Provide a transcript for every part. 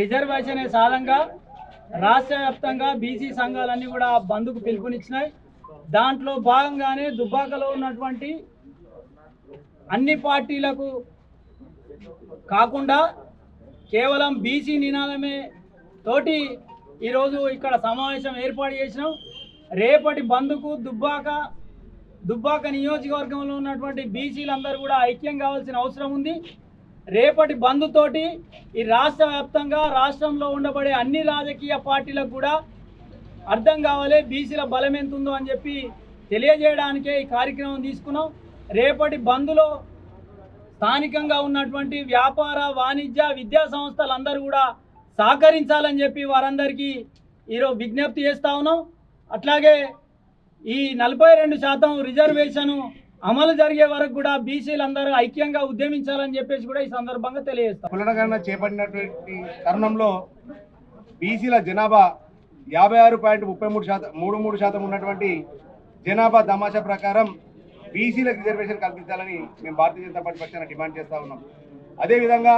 Reservation సాధంగా రాష్ట్ర వ్యాప్తంగా BC సంఘాలన్నీ కూడా బంద్కు పిలుపునిచ్చినాయి. దాంట్లో భాగంగానే దుబ్బాకలో ఉన్నటువంటి అన్ని పార్టీలకు కాకుండా కేవలం బీసీ నినాదమే తోటి ఈరోజు ఇక్కడ సమావేశం ఏర్పాటు చేసినాం. రేపటి బంద్కు దుబ్బాక దుబ్బాక నియోజకవర్గంలో ఉన్నటువంటి బీసీలందరూ కూడా ఐక్యం కావాల్సిన అవసరం ఉంది. రేపటి బంద్తోటి ఈ రాష్ట్ర వ్యాప్తంగా రాష్ట్రంలో ఉండబడే అన్ని రాజకీయ పార్టీలకు కూడా అర్థం కావాలి బీసీల బలం ఎంత ఉందో అని చెప్పి తెలియజేయడానికే ఈ కార్యక్రమం తీసుకున్నాం. రేపటి బంద్లో స్థానికంగా ఉన్నటువంటి వ్యాపార వాణిజ్య విద్యా సంస్థలందరూ కూడా సహకరించాలని చెప్పి వారందరికీ ఈరోజు విజ్ఞప్తి చేస్తా ఉన్నాం. అట్లాగే ఈ నలభై రెండు శాతం రిజర్వేషను అమలు జరిగే వరకు కూడా బీసీలందరూ ఐక్యంగా ఉద్యమించాలని చెప్పేసి కూడా ఈ సందర్భంగా తెలియజేస్తాం కులనగణన చేపట్టినటువంటి తరుణంలో బీసీల జనాభా యాభై ఆరు పాయింట్ ముప్పై మూడు శాతం మూడు మూడు శాతం ఉన్నటువంటి జనాభా తమాషా ప్రకారం బీసీలకు రిజర్వేషన్ కల్పించాలని మేము భారతీయ జనతా పార్టీ పక్షాన డిమాండ్ చేస్తూ ఉన్నాం. అదేవిధంగా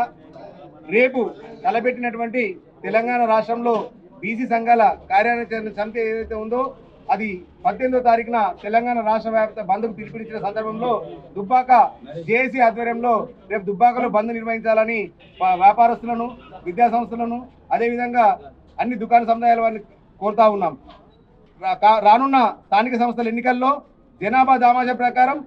రేపు తలపెట్టినటువంటి తెలంగాణ రాష్ట్రంలో బీసీ సంఘాల కార్యాచరణ సమితి ఏదైతే ఉందో అది పద్దెనిమిదో తారీఖున తెలంగాణ రాష్ట్ర వ్యాప్త బంద్కు పిలుపునిచ్చిన సందర్భంలో దుబ్బాక జేఏసీ ఆధ్వర్యంలో రేపు దుబ్బాకలో బంద్ నిర్వహించాలని వ్యాపారస్తులను విద్యాసంస్థలను అదేవిధంగా అన్ని దుకాణ సముదాయాల వారిని కోరుతా ఉన్నాం. రా- కా- రానున్న స్థానిక సంస్థల ఎన్నికల్లో జనాభా దామాషా ప్రకారం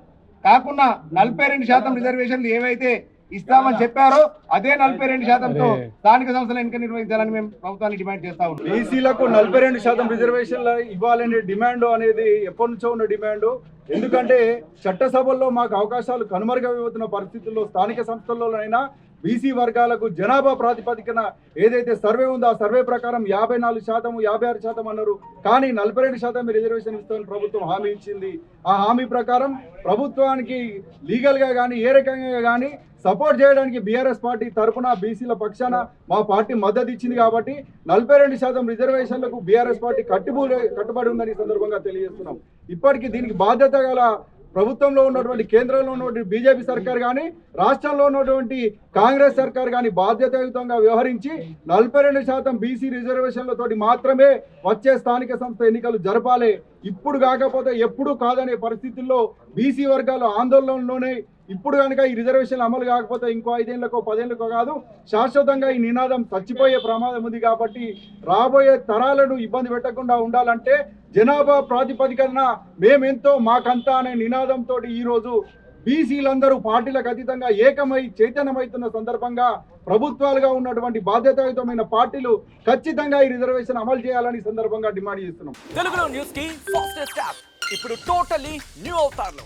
కాకుండా నలభై రెండు శాతం రిజర్వేషన్లు ఏవైతే ఇస్తామని చెప్పారో. అదే నలభై రెండు శాతంతో స్థానిక సంస్థల ఎన్నిక నిర్వహించాలని మేము ప్రభుత్వాన్ని డిమాండ్ చేస్తా ఉన్నాం. బీసీలకు నలభై రెండు శాతం రిజర్వేషన్లు ఇవ్వాలనే డిమాండ్ అనేది ఎప్పటి నుంచో ఉన్న డిమాండ్. ఎందుకంటే చట్టసభల్లో మాకు అవకాశాలు కనుమరుగైపోతున్న పరిస్థితుల్లో స్థానిక సంస్థల్లోనైనా బీసీ వర్గాలకు జనాభా ప్రాతిపదికన ఏదైతే సర్వే ఉందో ఆ సర్వే ప్రకారం యాభై నాలుగు శాతం యాభై ఆరు శాతం అన్నారు. కానీ నలభై రెండు శాతం రిజర్వేషన్ ఇస్తామని ప్రభుత్వం హామీ ఇచ్చింది. ఆ హామీ ప్రకారం ప్రభుత్వానికి లీగల్గా కానీ ఏ రకంగా కానీ సపోర్ట్ చేయడానికి బీఆర్ఎస్ పార్టీ తరఫున బీసీల పక్షాన మా పార్టీ మద్దతు ఇచ్చింది కాబట్టి నలభై రెండు శాతం రిజర్వేషన్లకు బీఆర్ఎస్ పార్టీ కట్టుబడి కట్టుబడి ఉందని సందర్భంగా తెలియజేస్తున్నాం. ఇప్పటికీ దీనికి బాధ్యత గల ప్రభుత్వంలో ఉన్నటువంటి కేంద్రంలో ఉన్నటువంటి బీజేపీ సర్కార్ కానీ రాష్ట్రంలో ఉన్నటువంటి కాంగ్రెస్ సర్కార్ కానీ బాధ్యతాయుతంగా వ్యవహరించి నలభై రెండు శాతం బీసీ రిజర్వేషన్లతోటి మాత్రమే వచ్చే స్థానిక సంస్థ ఎన్నికలు జరపాలి. ఇప్పుడు కాకపోతే ఎప్పుడు కాదనే పరిస్థితుల్లో బీసీ వర్గాలు ఆందోళనలోనే ఇప్పుడు కనుక ఈ రిజర్వేషన్ అమలు కాకపోతే ఇంకో ఐదేళ్ళకో పదేళ్ళకో కాదు శాశ్వతంగా ఈ నినాదం చచ్చిపోయే ప్రమాదం ఉంది కాబట్టి రాబోయే తరాలను ఇబ్బంది పెట్టకుండా ఉండాలంటే జనాభా ప్రాతిపదికన మేమెంతో మాకంతా అనే నినాదంతో ఈరోజు బీసీలందరూ పార్టీలకు అతీతంగా ఏకమై చైతన్యమవుతున్న సందర్భంగా ప్రభుత్వాలుగా ఉన్నటువంటి బాధ్యతాయుతమైన పార్టీలు ఖచ్చితంగా ఈ రిజర్వేషన్ అమలు చేయాలని సందర్భంగా డిమాండ్ చేస్తున్నాం. తెలుగులో న్యూస్కి ఫాస్టెస్ట్ యాప్. ఇప్పుడు టోటలీ న్యూ అవుతారు